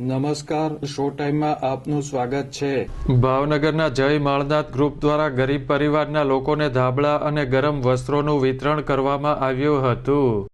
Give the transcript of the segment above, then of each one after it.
નમસ્કાર, શો ટાઈમમાં આપનું સ્વાગત છે. ભાવનગરના જય માળનાથ ગ્રુપ દ્વારા ગરીબ પરિવારના લોકોને ધાબળા અને ગરમ વસ્ત્રોનું વિતરણ કરવામાં આવ્યું હતું.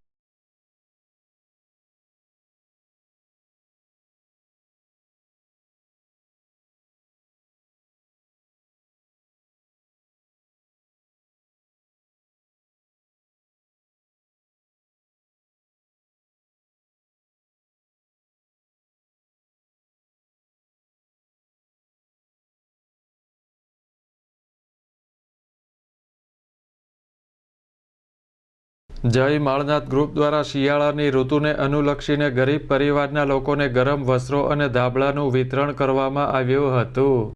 જય માળનાથ ગ્રુપ દ્વારા શિયાળાની ઋતુને અનુલક્ષીને ગરીબ પરિવારના લોકોને ગરમ વસ્ત્રો અને ધાબળાનું વિતરણ કરવામાં આવ્યું હતું.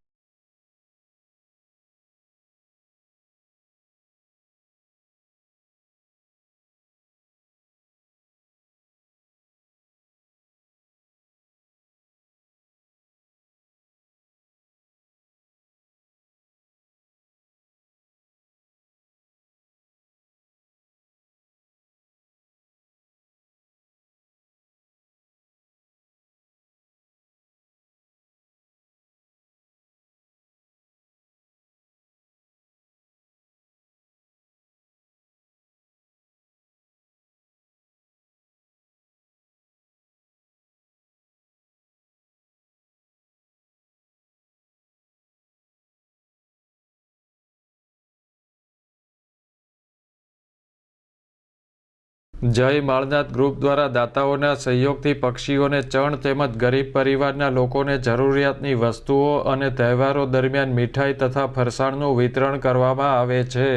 જય માળનાથ ગ્રુપ દ્વારા દાતાઓના સહયોગથી પક્ષીઓને ચણ તેમજ ગરીબ પરિવારના લોકોને જરૂરિયાતની વસ્તુઓ અને તહેવારો દરમિયાન મીઠાઈ તથા ફરસાણનું વિતરણ કરવામાં આવે છે.